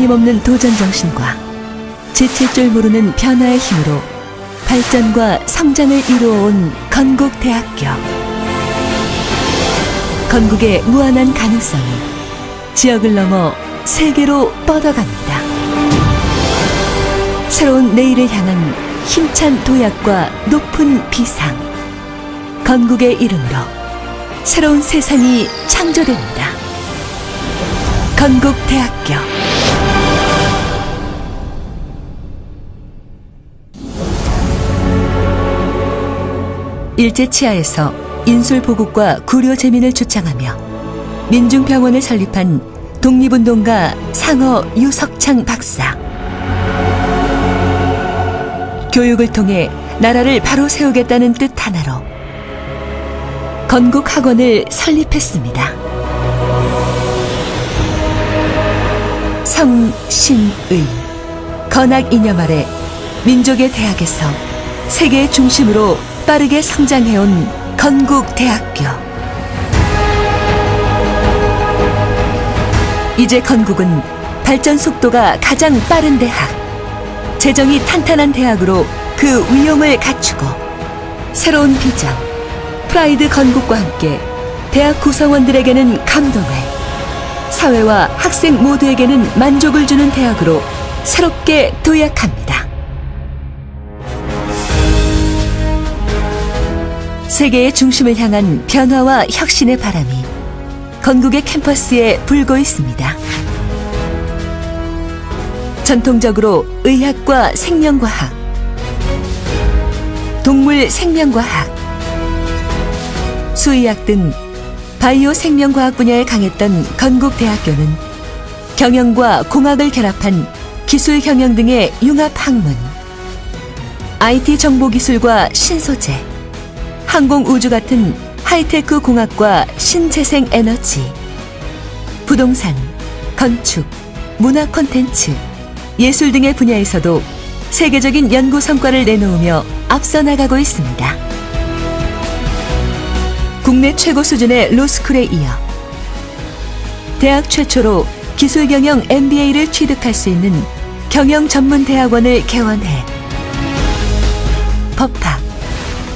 끊임없는 도전 정신과 지칠 줄 모르는 변화의 힘으로 발전과 성장을 이루어온 건국대학교. 건국의 무한한 가능성이 지역을 넘어 세계로 뻗어갑니다. 새로운 내일을 향한 힘찬 도약과 높은 비상. 건국의 이름으로 새로운 세상이 창조됩니다. 건국대학교. 일제 치하에서 인술 보국과 구려 재민을 주창하며 민중병원을 설립한 독립운동가 상어 유석창 박사. 교육을 통해 나라를 바로 세우겠다는 뜻 하나로 건국 학원을 설립했습니다. 성신의 건학 이념 아래 민족의 대학에서 세계의 중심으로 빠르게 성장해온 건국대학교. 이제 건국은 발전 속도가 가장 빠른 대학, 재정이 탄탄한 대학으로 그 위용을 갖추고 새로운 비전, 프라이드 건국과 함께 대학 구성원들에게는 감동을, 사회와 학생 모두에게는 만족을 주는 대학으로 새롭게 도약합니다. 세계의 중심을 향한 변화와 혁신의 바람이 건국의 캠퍼스에 불고 있습니다. 전통적으로 의학과 생명과학, 동물 생명과학, 수의학 등 바이오 생명과학 분야에 강했던 건국대학교는 경영과 공학을 결합한 기술 경영 등의 융합 학문, IT 정보기술과 신소재, 항공우주 같은 하이테크 공학과 신재생 에너지, 부동산, 건축, 문화 콘텐츠, 예술 등의 분야에서도 세계적인 연구 성과를 내놓으며 앞서 나가고 있습니다. 국내 최고 수준의 로스쿨에 이어 대학 최초로 기술 경영 MBA를 취득할 수 있는 경영 전문 대학원을 개원해 법학,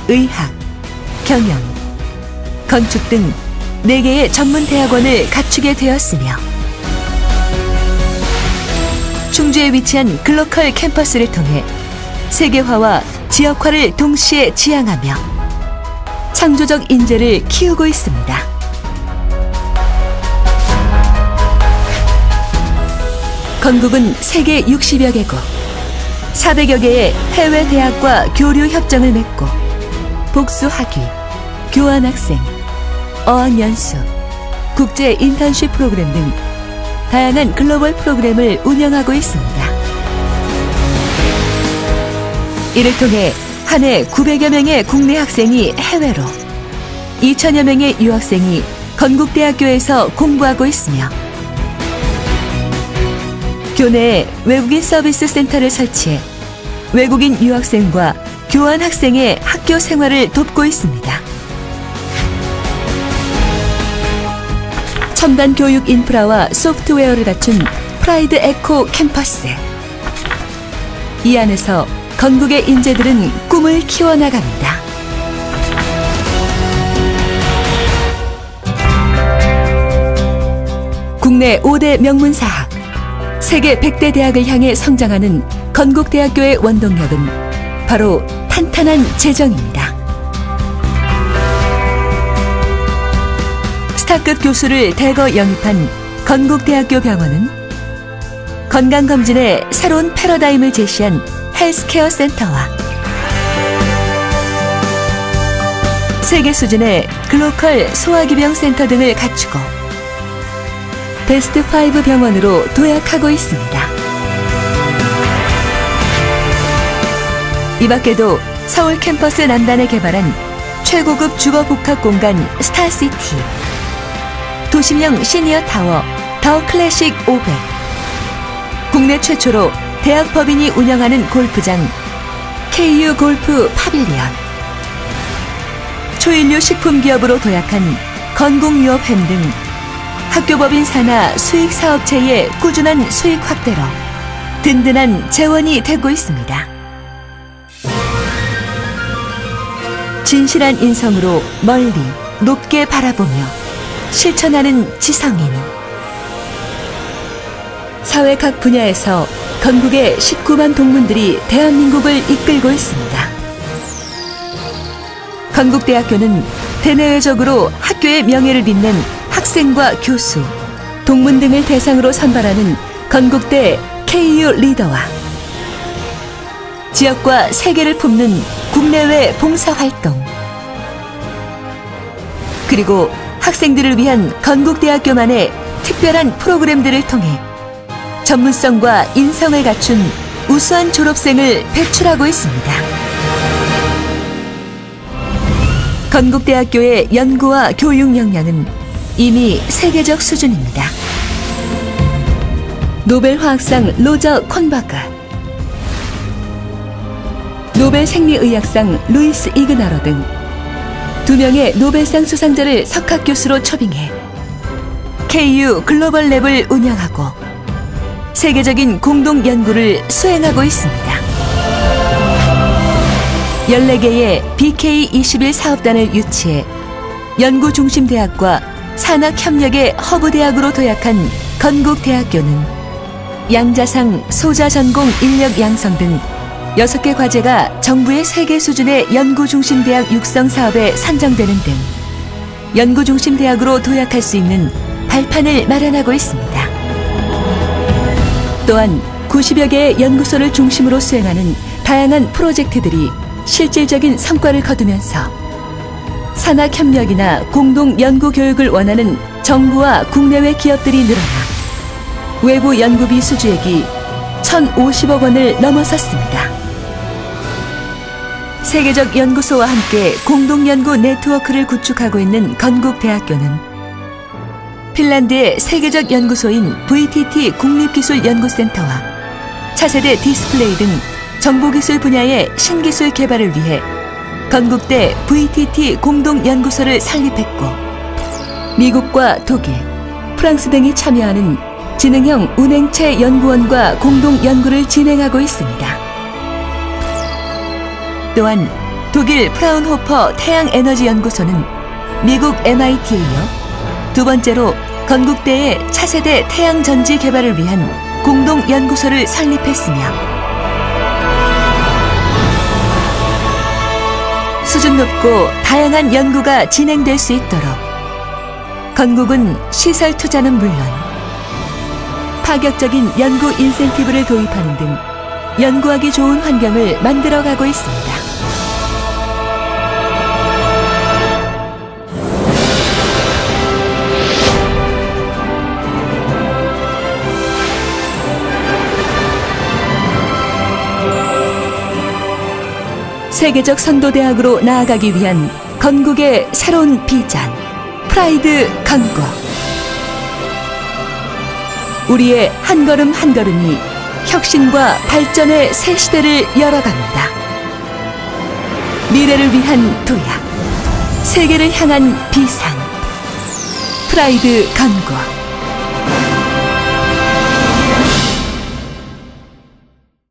의학, 경영, 건축 등 4개의 전문 대학원을 갖추게 되었으며 충주에 위치한 글로컬 캠퍼스를 통해 세계화와 지역화를 동시에 지향하며 창조적 인재를 키우고 있습니다. 건국은 세계 60여 개국, 400여 개의 해외 대학과 교류 협정을 맺고 복수 학위, 교환 학생, 어학 연수, 국제 인턴십 프로그램 등 다양한 글로벌 프로그램을 운영하고 있습니다. 이를 통해 한 해 900여 명의 국내 학생이 해외로, 2천여 명의 유학생이 건국대학교에서 공부하고 있으며, 교내에 외국인 서비스 센터를 설치해 외국인 유학생과 교환 학생의 학교 생활을 돕고 있습니다. 첨단 교육 인프라와 소프트웨어를 갖춘 프라이드 에코 캠퍼스. 이 안에서 건국의 인재들은 꿈을 키워나갑니다. 국내 5대 명문사학, 세계 100대 대학을 향해 성장하는 건국대학교의 원동력은 바로 탄탄한 재정입니다. 스타급 교수를 대거 영입한 건국대학교 병원은 건강검진의 새로운 패러다임을 제시한 헬스케어 센터와 세계 수준의 글로컬 소화기병 센터 등을 갖추고 베스트 5 병원으로 도약하고 있습니다. 이 밖에도 서울 캠퍼스 남단에 개발한 최고급 주거 복합 공간 스타시티, 도심형 시니어 타워 더 클래식 500, 국내 최초로 대학 법인이 운영하는 골프장 KU 골프 파빌리언, 초인류 식품 기업으로 도약한 건국유업햄 등 학교법인 산하 수익 사업체의 꾸준한 수익 확대로 든든한 재원이 되고 있습니다. 진실한 인성으로 멀리 높게 바라보며 실천하는 지성인. 사회 각 분야에서 건국의 19만 동문들이 대한민국을 이끌고 있습니다. 건국대학교는 대내외적으로 학교의 명예를 빚는 학생과 교수, 동문 등을 대상으로 선발하는 건국대 KU 리더와 지역과 세계를 품는 국내외 봉사활동, 그리고 학생들을 위한 건국대학교만의 특별한 프로그램들을 통해 전문성과 인성을 갖춘 우수한 졸업생을 배출하고 있습니다. 건국대학교의 연구와 교육 역량은 이미 세계적 수준입니다. 노벨 화학상 로저 콘바가, 노벨 생리의학상 루이스 이그나로 등 두 명의 노벨상 수상자를 석학 교수로 초빙해 KU 글로벌 랩을 운영하고 세계적인 공동 연구를 수행하고 있습니다. 14개의 BK21 사업단을 유치해 연구 중심 대학과 산학 협력의 허브 대학으로 도약한 건국대학교는 양자상 소자 전공 인력 양성 등 6개 과제가 정부의 세계 수준의 연구 중심 대학 육성 사업에 산정되는 등 연구 중심 대학으로 도약할 수 있는 발판을 마련하고 있습니다. 또한 90여 개의 연구소를 중심으로 수행하는 다양한 프로젝트들이 실질적인 성과를 거두면서 산학 협력이나 공동 연구 교육을 원하는 정부와 국내외 기업들이 늘어나 외부 연구비 수주액이 1,050억 원을 넘어섰습니다. 세계적 연구소와 함께 공동 연구 네트워크를 구축하고 있는 건국대학교는 핀란드의 세계적 연구소인 VTT 국립기술연구센터와 차세대 디스플레이 등 정보기술 분야의 신기술 개발을 위해 건국대 VTT 공동연구소를 설립했고 미국과 독일, 프랑스 등이 참여하는 지능형 운행체 연구원과 공동 연구를 진행하고 있습니다. 또한 독일 프라운호퍼 태양에너지 연구소는 미국 MIT에 이어 두 번째로 건국대의 차세대 태양전지 개발을 위한 공동 연구소를 설립했으며 수준 높고 다양한 연구가 진행될 수 있도록 건국은 시설 투자는 물론 파격적인 연구 인센티브를 도입하는 등 연구하기 좋은 환경을 만들어가고 있습니다. 세계적 선도대학으로 나아가기 위한 건국의 새로운 비전, 프라이드 건국. 우리의 한 걸음 한 걸음이 혁신과 발전의 새 시대를 열어갑니다. 미래를 위한 도약, 세계를 향한 비상, 프라이드 건국.